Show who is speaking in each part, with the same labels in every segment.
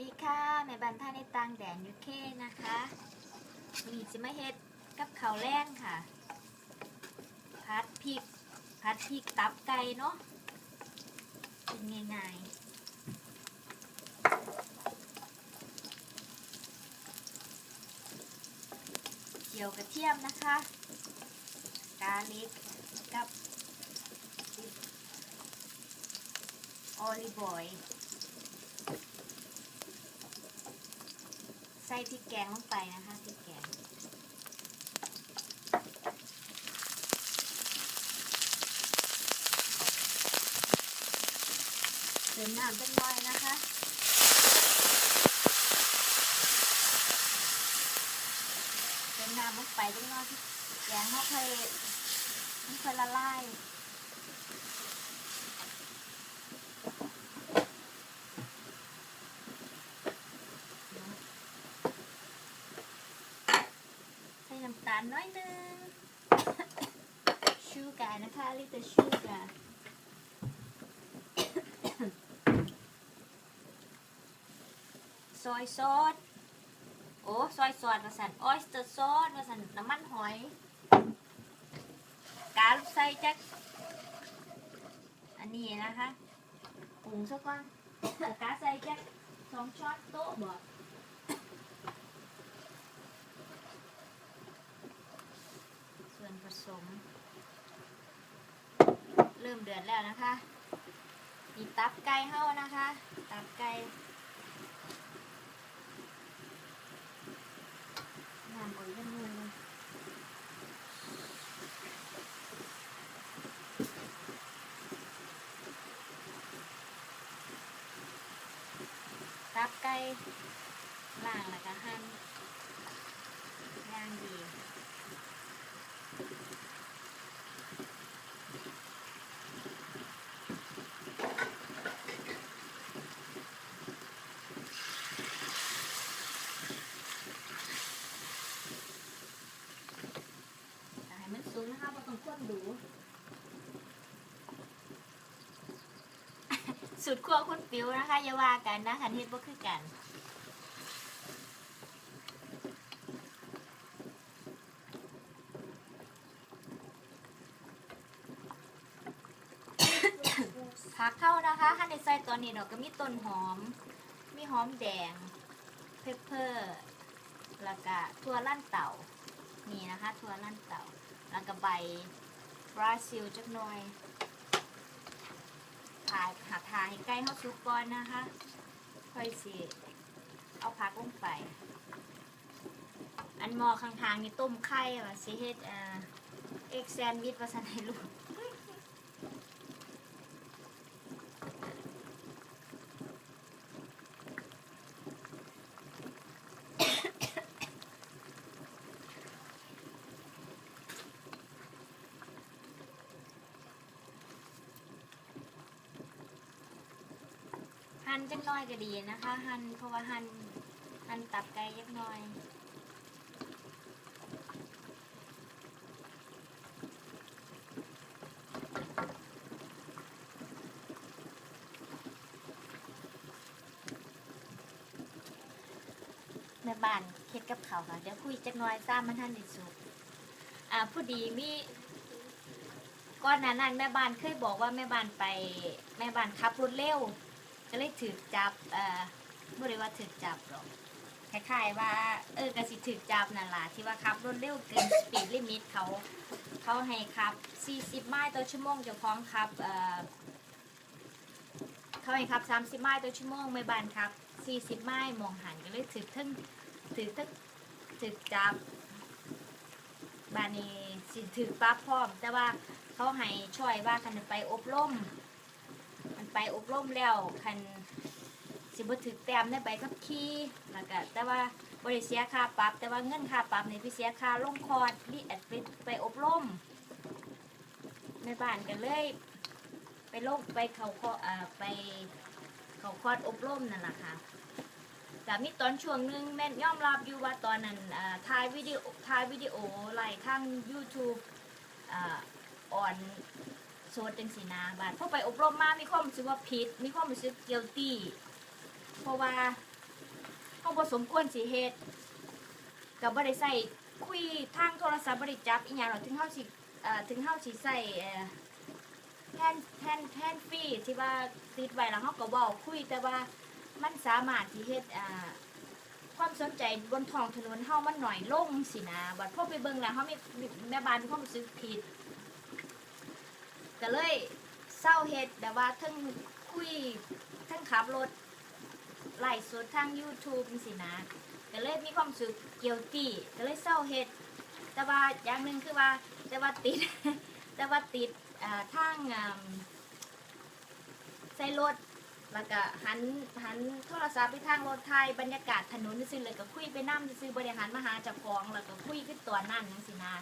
Speaker 1: ดีค่ะแม่บันท่าในตังแดนยูเคนะคะมีจะมาเฮ็ดกับข้าวแรงค่ะ พัดพริกพัดพริกตับไก่เนาะกินง่ายๆเจียวกระเทียมนะคะกาลิกกับออลิฟออย ใส่พริกแกงลงไปนะคะพริกแกงเติมน้ำเป็นน้อยนะคะเติมน้ำลงไปเป็นน้อยพริกแกงเขาเคยไมันเคยละลายใส่ น้อยหนึงชูการ์นะคะลิตรชูการ์ซอยซอสโอ้ซอยซอสมาสั่นออยสเตอร์ซอสมาสั่นน้ำมันหอยกาลใส่จักอันนี้นะคะปรุงซะก่อนกาใส่จักสองช้อนโต๊ะบ่ส่ วนผสม เริ่มเดือดแล้วนะคะมีตับไก่เฮ้านะคะ ตับไก่น้ำโอ้ยยังมือเลยตับไก่ล่างแล้วก็หั่นย่างดี ให้มันสูง องดูสุดขั้วคุณปิวนะคะอย่าว่ากันนะคันเฮ็ดบ่คือกันผักเข้านะคะถ้าในใส่ตัวนี้เราะก็มีต้นหอม มีหอมแดง เพปเปอร์แล้วก็ถั่วลั่นเต่า นี่นะคะถั่วลั่นเต่า แล้วก็ใบ บราซิลจักหน่อยถ่ายหาถ่ายให้ใกล้เข้าซุปก่อนนะคะ ค่อยสิเอาผักลงไป อันมอข้างๆนี่ต้มไข่ว่ะสิเฮ็ดเอ่อเอ็กแซนวิทวาสนให้ลูก หั่นจักน้อยก็ดีนะคะ หั่นเพราะว่าหั่นหั่นตับไก่จักน้อยแม่บ้านเฮ็ดกับเขาค่ะเดี๋ยวคุยจักน้อยซ้ำมันท่านด้สุกอ่าผู้ดีมีก่อนหน้านั้นแม่บ้านเคยบอกว่าแม่บ้านไป แม่บ้านขับรถเร็ว ก็เลยถือจับเอ่อบ่ได้ว่าถือจับหรอกคล้ายๆว่าเออกระสิถือจับนั่นล่ะที่ว่าขับรถเร็วเกินสปีดลิมิตเขาเขาให้ขับ 40 ไมล์ต่อชั่วโมงเจ้าของขับเอ่อเขาให้ขับ 30 ไมล์ต่อชั่วโมงไม่บานครับ 40 ไมล์มองหันก็เลยถือทึ่งถือทึ่งถือจับบานนี้สิถือปั๊บพร้อม แต่ว่าเขาให้ช่วยว่าคันไปอบรมมัน ไปอบรมแล้วคันสิบ่ถึกแต้มได้ไปกับขี่แล้วก็แต่ว่าบริเสียค่าปรับ แต่ว่าเงินค่าปรับนี่พี่เสียค่าลงคอร์สรีแอดไปไปอบรมในบ้านกันเลย ไปลงไปเขาคออ่าไปเขาคอร์สอบรมนั่นแหละค่ะแต่มีตอนช่วงหนึงแม่นยอมรับอยู่ว่าตอนนั้นอ่าถ่ายวิดีโอถ่ายวิดีโอไล่ข้าง YouTube อ่าออน โซดจังสีนาบาดพอไปอบรมมามีความรู้สึกว่าผิด มีความรู้สึกเกียวตี้เพราะว่าาบ่สมควรสิเฮ็ดก็บ่ได้ใส่คุยทางโทรศัพท์บ่ได้จับอีหยังหรอกถึงเฮาสิถึงเฮาสิใส่แทนแทนแทนฟรีที่ว่าติดไว้แล้วเฮาก็เว้าคุยแต่ว่ามันสามารถที่เฮ็ดความสนใจบนท้องถนนเฮามันหน่อยลงสินะบัดพอไปเบิ่งแล้วเฮามีมีแม่บ้านมีความรู้สึกผิด ก็เลยเศร้าเฮ็ดแบบว่าทั้งคุยทั้งขับรถไล่สดทาง YouTube สินะก็เลยมีความสึกเกี่ยวตีก็เลยเศร้าเฮ็ดแต่ว่าอย่างหนึ่งคือว่าแต่ว่าติด แต่ว่าติดอ่าทางใส่รถแล้วก็หันหันโทรศัพท์ไปทางรถไทยบรรยากาศถนนซื่อเลยก็คุยไปนั่ซื่อบริหารมหาจ้าของแล้วก็คุยขึ้นตัวนั่นจังสินะ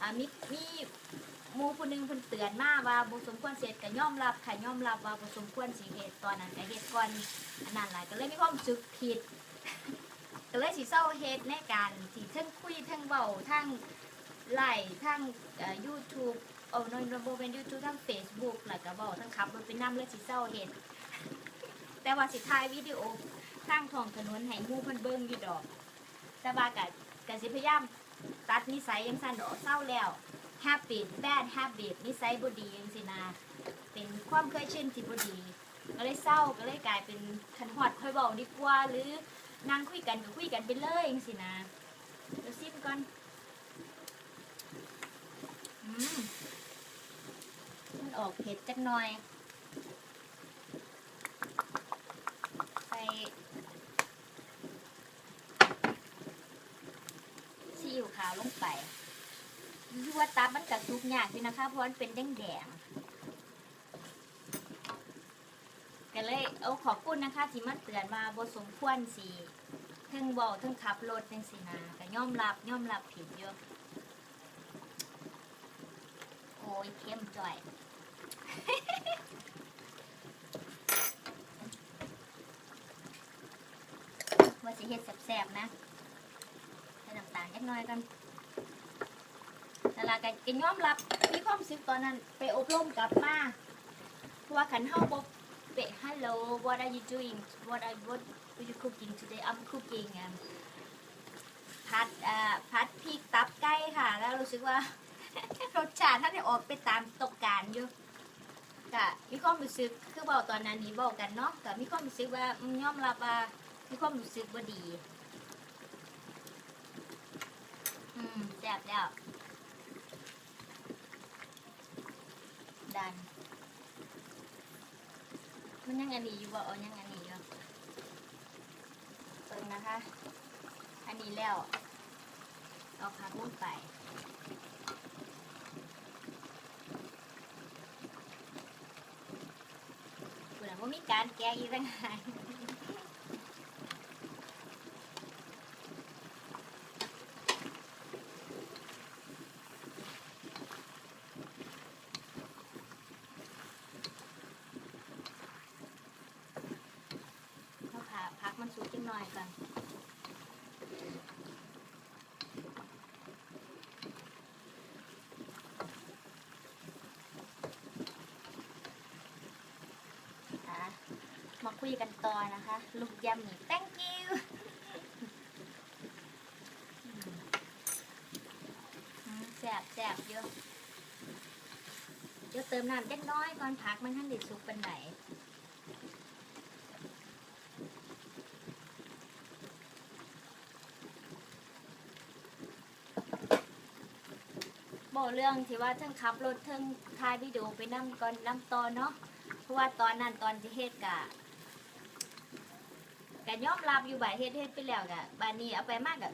Speaker 1: อ่ามีมี หมูผู้หนึงเพิ่นเตือนมาว่าบ่สมควรเสียก็ยอมรับค่ะยอมรับว่าบ่สมควรสิเฮ็ดตอนนั้นก็เฮ็ดก่อนอันนั้นหลายก็เลยมีความรู้สึกผิด ก็เลยสิเศร้าเฮ็ดในการที่เทั้งคุยเทั้งเบาทั้งไลฟ์ทั้งเอ่อ YouTube เอาโนนโบเป็น YouTube ทั้ง Facebook แล้วก็เบาทั้งขับรถไปนำเลยสิเศร้าเฮ็ด แต่ว่าสิถ่ายวิดีโอทางท้องถนนให้หมู่เพิ่นเบิ่งอยู่ดอก แต่ว่าก็ก็สิพยายามตัดนิสัยจังซั่นดอกเศร้าแล้ว habit bad habit นิสัยบ่ดีจังซี่นะเป็นความเคยชินที่บ่ดีก็เลยเศร้าก็เลยกลายเป็นคันฮอดค่อยเว้าดีกว่าหรือนั่งคุยกันก็คุยกันไปเลยจังสินะเดี๋ยวซิมก่อนอืมมันออกเผ็ดจักหน่อยใส่ซีอิ๊วขาวลงไป คือว่าตับมันกับซุกยากอยู่นะคะ เพราะมันเป็นแดงแดงๆก็เลยเอาขอบคุณนะคะ ที่มาเตือนมาบสมควรสีถึงบอกถึงขับรถจังสินะก็ย่อมรับย่อมรับผิดอยู่โอ้ยเข้มจ่อยว่าสิเฮ็ดแซ่บๆนะใส่น้ำตาลนิดหน่อยกัน นั่นล่ะก็ก็ยอมรับมีความรู้สึกตอนนั้นไปอบรมกลับมาเพราะว่าขันเฮาบ่เปะ hello what are you doing what are what are you cooking today I'm cooking um, ผัดอ่อผัดพริกตับไก่ค่ะ แล้วรู้สึกว่ารสชาติท่านได้ออกไปตามตกการอยู่ก็มีความรู้สึกคือบอกตอนนั้นนี้บอกกันเนาะก็มีความรู้สึกว่าอืมยอมรับว่ามีความรู้สึกว่าดี อืมแซ่บแล้ว ดัน มันยังอันนี้อยู่บ่เอายังอันนี้อยู่เปิงนะคะ อันนี้แล้ว เอาพักลงไปคุณว่ามีการแก้อีกต่างหากเอาผักพักมันสุกจัง หน่อยก่อนอะมาคุยกันต่อนะคะ ลูกยำนี่ thank you แซ่บแซ่บเยอะเดี๋ยวเติมน้ำเล็กน้อยก่อนพักมันท่านดิสุกเป็นไหนบอก เรื่องที่ว่าทั้งขับรถทั้งถ่ายวิดีโอไปนำก่อนนำตอนเนาะเพราะว่าตอนนั้นตอนที่เฮ็ดกะกะยอมรับอยู่บ่ายเฮ็ดเฮ็ดไปแล้วกะบานนี้เอาไปมากกะ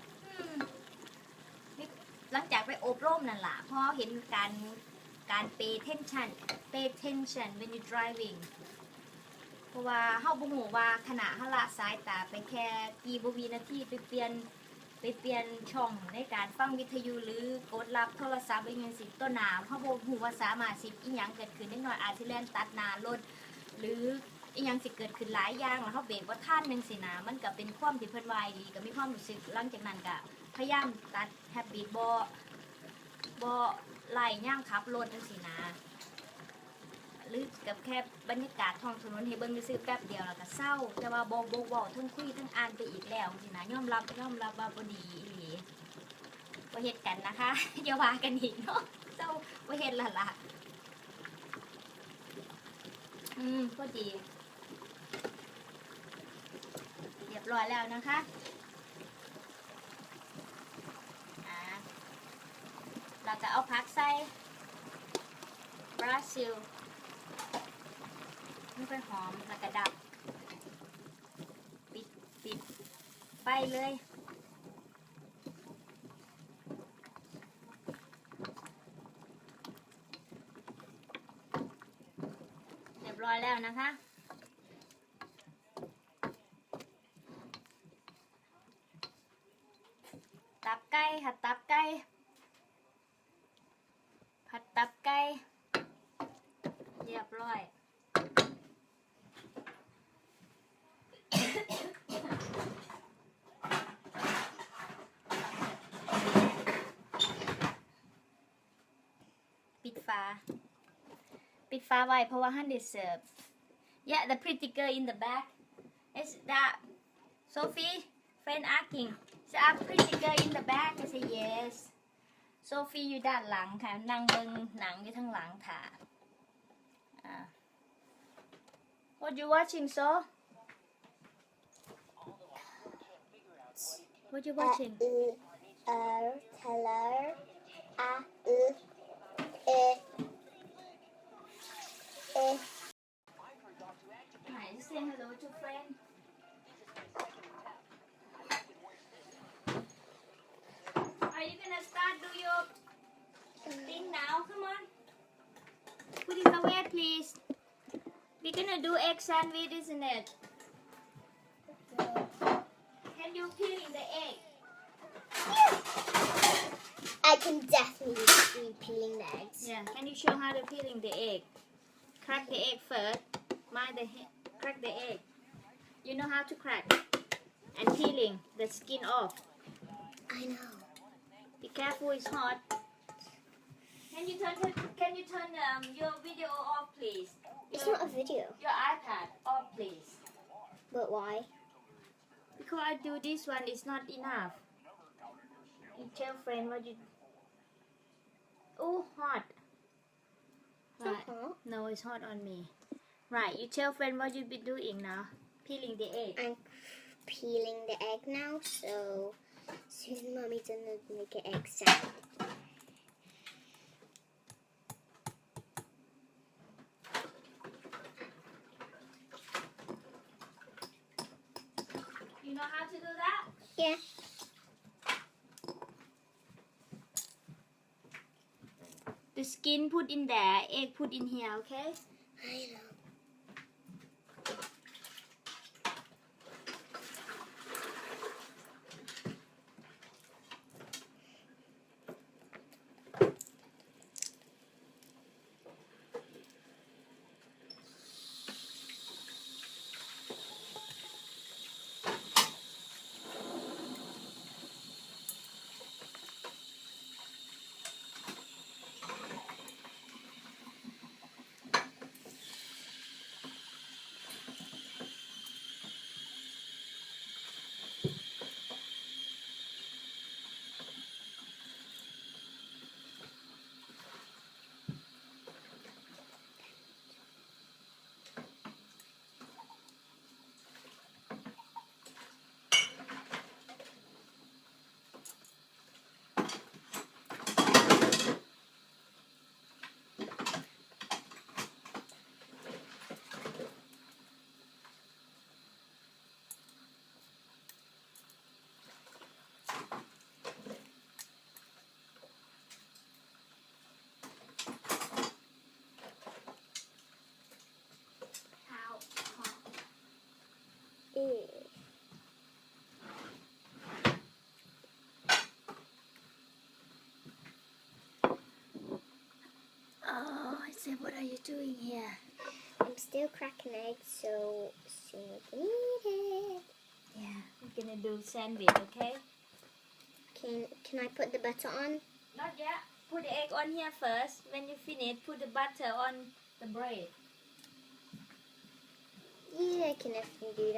Speaker 1: หลังจากไปอบรมนั่นล่ะพอเห็นการการ pay attention pay attention when you driving เพราะว่าเฮาบ่ฮู้ว่าขณะเฮาละสายตาไปแค่กี่บ่วินาทีไปเปลี่ยน ไปเปลี่ยนช่องในการฟังวิทยุหรือกดรับโทรศัพท์ไปเงินสิบต้นน้ำเฮาบ่ฮู้ว่าสามารถสิบอีหยังเกิดขึ้นนิดหน่อยอาจสิแล่นตัดหน้ารถหรืออีหยังสิเกิดขึ้นหลายอย่างแล้วเขาเบรกว่าท่านหนึ่งสินะมันก็เป็นความที่เพิ่นวายดีก็มีความรู้สึกหลังจากนั้นก็พยายามตัดแฮปปี้บ่บ่ไล่ย่างขับรถจังสินะ หรือกับแค่บรรยากาศท้องถนนให้เบิ่งซื้อแป๊บเดียวแล้วก็เศร้า แต่ว่าบ่บ่เว้าทั้งคุยทั้งอ่านไปอีกแล้วสินะยอมรับยอมรับว่าบดีอีหลีบ่เฮ็ดกันนะคะอย่าว่ากันอีกเนาะเจ้าบ่เฮ็ดละละอืมพอดีเรียบร้อยแล้วนะคะเราจะเอาพักใส่บราซิล ค่อยหอมแล้วก็ดับ ปิดปิดไฟเลยเรียบร้อยแล้วนะคะตับไก่ค่ะตับไก่ผัดตับไก่เรียบร้อย ปิดฟ้าปิดฟ้าไว้เพราะว่าฮันเดเสิร์ฟ yeah the pretty girl in the back is that Sophie friend asking is that pretty girl in the back I say yes Sophie อยู่ด้านหลังค่ะนั่งเบิ่งหนังอยู่ทางหลังค่ะอ่า What you watching so What you watching
Speaker 2: A, U, R, color, A, U,
Speaker 1: Hi, say hello to friend. Are you gonna start do your thing now? Come on. Put it away, please. We're gonna do egg sandwich, isn't it? Can you peel the egg?
Speaker 2: I can definitely be peeling the eggs.
Speaker 1: Yeah. Can you show how to peeling the egg? Crack the egg first. Mind the crack the egg. You know how to crack. And peeling the skin off.
Speaker 2: I know.
Speaker 1: Be careful, it's hot. Can you turn can you turn um, your video off, please?
Speaker 2: It's
Speaker 1: Your,
Speaker 2: not a video.
Speaker 1: your iPad off, please.
Speaker 2: But why?
Speaker 1: Because I do this one, it's not enough. You tell friend what you. Oh, hot. Right. No, it's hot on me. Right. You tell friend what you be doing now. Peeling the egg.
Speaker 2: I'm peeling the egg now, so soon mommy's gonna make an egg salad.
Speaker 1: You know how to do that?
Speaker 2: Yeah.
Speaker 1: The skin put in there, egg put in here, okay?
Speaker 2: I know. Ew.
Speaker 1: Oh, I said, what are you doing here?
Speaker 2: I'm still cracking eggs, so soon we can eat it.
Speaker 1: Yeah, we're gonna do sandwich, okay?
Speaker 2: Can can I put the butter on?
Speaker 1: Not yet. Put the egg on here first. When you finish, put the butter on the bread.
Speaker 2: Yeah, I can definitely do that.